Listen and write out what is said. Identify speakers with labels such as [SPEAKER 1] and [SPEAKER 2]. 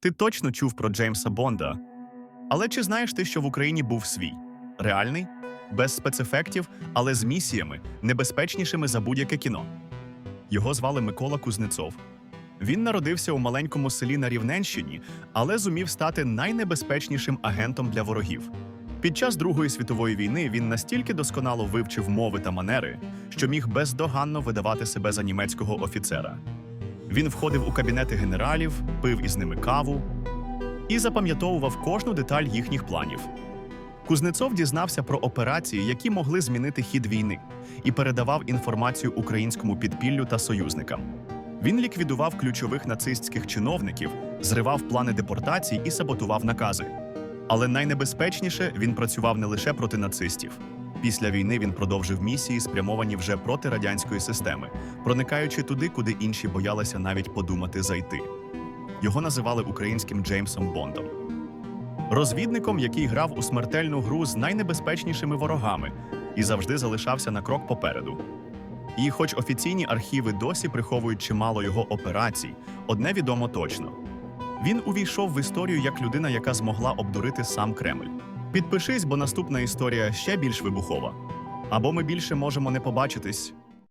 [SPEAKER 1] Ти точно чув про Джеймса Бонда. Але чи знаєш ти, що в Україні був свій? Реальний, без спецефектів, але з місіями, небезпечнішими за будь-яке кіно. Його звали Микола Кузнецов. Він народився у маленькому селі на Рівненщині, але зумів стати найнебезпечнішим агентом для ворогів. Під час Другої світової війни він настільки досконало вивчив мови та манери, що міг бездоганно видавати себе за німецького офіцера. Він входив у кабінети генералів, пив із ними каву і запам'ятовував кожну деталь їхніх планів. Кузнецов дізнався про операції, які могли змінити хід війни, і передавав інформацію українському підпіллю та союзникам. Він ліквідував ключових нацистських чиновників, зривав плани депортацій і саботував накази. Але найнебезпечніше він працював не лише проти нацистів. Після війни він продовжив місії, спрямовані вже проти радянської системи, проникаючи туди, куди інші боялися навіть подумати зайти. Його називали українським Джеймсом Бондом. Розвідником, який грав у смертельну гру з найнебезпечнішими ворогами і завжди залишався на крок попереду. І, хоч офіційні архіви досі приховують чимало його операцій, одне відомо точно: він увійшов в історію як людина, яка змогла обдурити сам Кремль. Підпишись, бо наступна історія ще більш вибухова. Або ми більше можемо не побачитись.